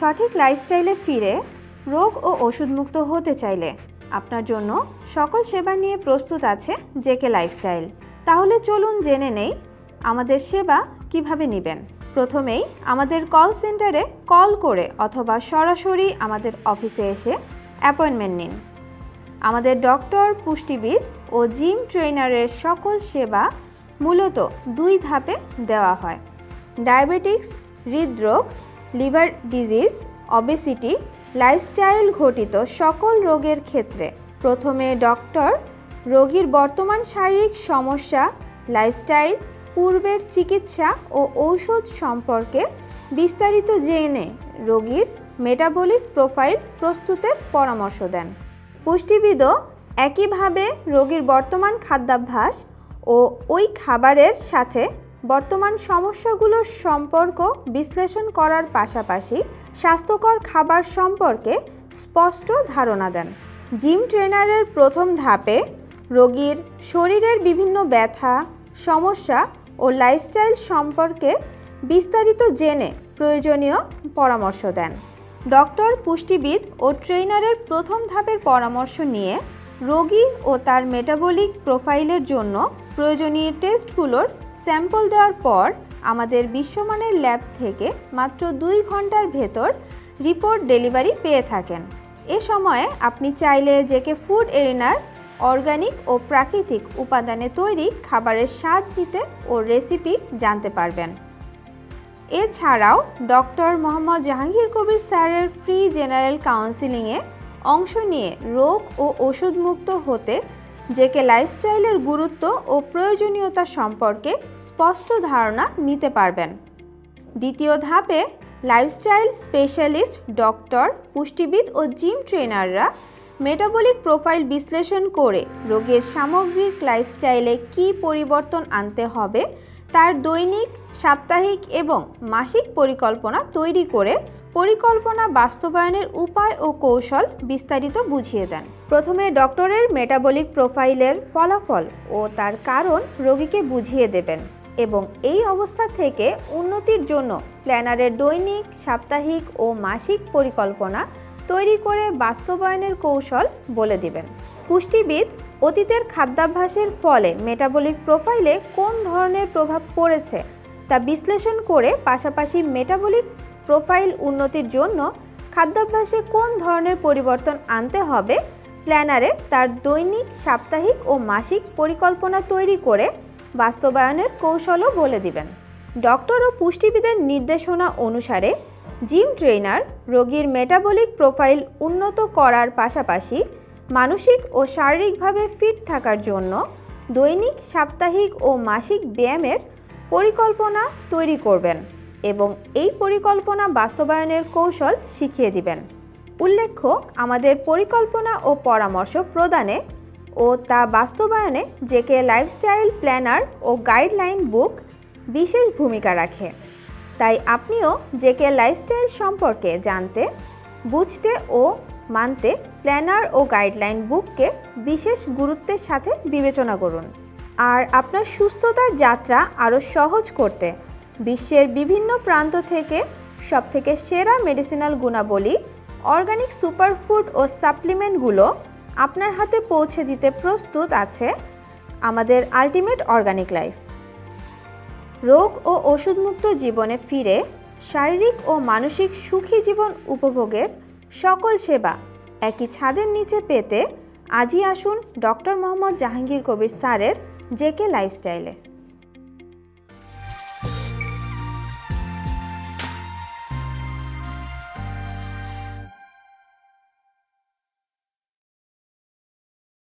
সঠিক লাইফস্টাইলে ফিরে রোগ ও ওষুধমুক্ত হতে চাইলে আপনার জন্য সকল সেবা নিয়ে প্রস্তুত আছে জেকে লাইফস্টাইল তাহলে চলুন জেনে নেই আমাদের সেবা কীভাবে নেবেন। প্রথমেই আমাদের কল সেন্টারে কল করে অথবা সরাসরি আমাদের অফিসে এসে অ্যাপয়েন্টমেন্ট নিন। আমাদের ডক্টর পুষ্টিবিদ ও জিম ট্রেনারের সকল সেবা মূলত দুই ধাপে দেওয়া হয়। ডায়াবেটিক্স হৃদরোগ লিভার ডিজিজ অবেসিটি লাইফস্টাইল ঘটিত সকল রোগের ক্ষেত্রে। প্রথমে ডক্টর, রোগীর বর্তমান শারীরিক সমস্যা লাইফস্টাইল পূর্বের চিকিৎসা ও ঔষধ সম্পর্কে বিস্তারিত জেনে রোগীর মেটাবলিক প্রোফাইল প্রস্তুতের পরামর্শ দেন। পুষ্টিবিদও একইভাবে রোগীর বর্তমান খাদ্যাভ্যাস ও ওই খাবারের সাথে বর্তমান সমস্যাগুলোর সম্পর্ক বিশ্লেষণ করার পাশাপাশি স্বাস্থ্যকর খাবার সম্পর্কে স্পষ্ট ধারণা দেন। জিম ট্রেনারের প্রথম ধাপে রোগীর শরীরের বিভিন্ন ব্যথা, সমস্যা ও লাইফস্টাইল সম্পর্কে বিস্তারিত জেনে প্রয়োজনীয় পরামর্শ দেন। ডক্টর, পুষ্টিবিদ ও ট্রেনারের প্রথম ধাপের পরামর্শ নিয়ে রোগী ও তার মেটাবলিক প্রোফাইলের জন্য প্রয়োজনীয় টেস্টগুলোর স্যাম্পল দেওয়ার পর আমাদের বিশ্বমানের ল্যাব থেকে মাত্র দুই ঘণ্টার ভেতর রিপোর্ট ডেলিভারি পেয়ে থাকেন। এ সময়ে আপনি চাইলে জেকে ফুড এরিনার, অর্গানিক ও প্রাকৃতিক উপাদানে তৈরি খাবারের স্বাদ নিতে ও রেসিপি জানতে পারবেন। এছাড়াও ডক্টর মোহাম্মদ জাহাঙ্গীর কবির স্যারের ফ্রি জেনারেল কাউন্সিলিংয়ে অংশ নিয়ে রোগ ও ওষুধমুক্ত হতে জেকে লাইফস্টাইলের গুরুত্ব ও প্রয়োজনীয়তা সম্পর্কে স্পষ্ট ধারণা নিতে পারবেন। দ্বিতীয় ধাপে লাইফস্টাইল স্পেশালিস্ট ডক্টর, পুষ্টিবিদ ও জিম ট্রেনাররা মেটাবলিক প্রোফাইল বিশ্লেষণ করে রোগের সামগ্রিক লাইফস্টাইলে কী পরিবর্তন আনতে হবে তার দৈনিক, সাপ্তাহিক এবং মাসিক পরিকল্পনা তৈরি করে পরিকল্পনা বাস্তবায়নের উপায় ও কৌশল বিস্তারিত বুঝিয়ে দেন। প্রথমে ডক্টরের মেটাবলিক প্রোফাইলের ফলাফল ও তার কারণ রোগীকে বুঝিয়ে দেবেন এবং এই অবস্থা থেকে উন্নতির জন্য প্ল্যানারের দৈনিক, সাপ্তাহিক ও মাসিক পরিকল্পনা তৈরি করে বাস্তবায়নের কৌশল বলে দিবেন। পুষ্টিবিদ অতীতের খাদ্যাভ্যাসের ফলে মেটাবলিক প্রোফাইলে কোন ধরনের প্রভাব পড়েছে তা বিশ্লেষণ করে পাশাপাশি মেটাবলিক প্রোফাইল উন্নতির জন্য খাদ্যাভ্যাসে কোন ধরনের পরিবর্তন আনতে হবে প্ল্যানারে তার দৈনিক, সাপ্তাহিক ও মাসিক পরিকল্পনা তৈরি করে বাস্তবায়নের কৌশলও বলে দিবেন। ডক্টর ও পুষ্টিবিদের নির্দেশনা অনুসারে জিম ট্রেনার রোগীর মেটাবলিক প্রোফাইল উন্নত করার পাশাপাশি মানসিক ও শারীরিকভাবে ফিট থাকার জন্য দৈনিক, সাপ্তাহিক ও মাসিক ব্যায়ামের পরিকল্পনা তৈরি করবেন এবং এই পরিকল্পনা বাস্তবায়নের কৌশল শিখিয়ে দিবেন। উল্লেখ্য, আমাদের পরিকল্পনা ও পরামর্শ প্রদানে ও তা বাস্তবায়নে জেকে লাইফস্টাইল প্ল্যানার ও গাইডলাইন বুক বিশেষ ভূমিকা রাখে। তাই আপনিও জেকে লাইফস্টাইল সম্পর্কে জানতে, বুঝতে ও মানতে প্ল্যানার ও গাইডলাইন বুককে বিশেষ গুরুত্বের সাথে বিবেচনা করুন। আর আপনার সুস্থতার যাত্রা আরও সহজ করতে বিশ্বের বিভিন্ন প্রান্ত থেকে সবথেকে সেরা মেডিসিনাল গুণাবলী অর্গানিক সুপারফুড ও সাপ্লিমেন্টগুলো আপনার হাতে পৌঁছে দিতে প্রস্তুত আছে আমাদের আলটিমেট অর্গানিক লাইফ। রোগ ও ওষুধমুক্ত জীবনে ফিরে শারীরিক ও মানসিক সুখী জীবন উপভোগের সকল সেবা একই ছাদের নিচে পেতে আজই আসুন ডক্টর মোহাম্মদ জাহাঙ্গীর কবির স্যারের জেকে লাইফস্টাইলে।